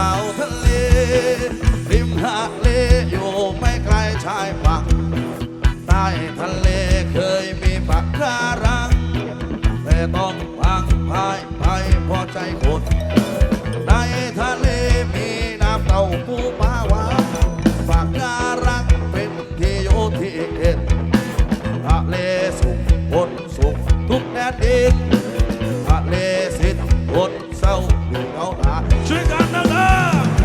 Oh. คนเศร้า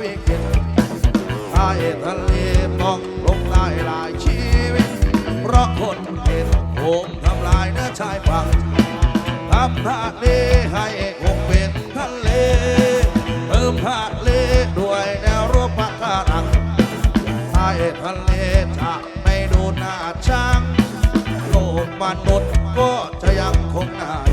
วิกฤตใต้ทะเลต้องลงลายหลายชีวิต เพราะคนเห็นโหมทำลายเนื้อชายฝั่งทำทะเลให้คงเป็นทะเลเติมทะเลด้วยแนวรบปะการังใต้ทะเลจะไม่ดูน่าชังโลกมนุษย์ก็จะยังคงน่า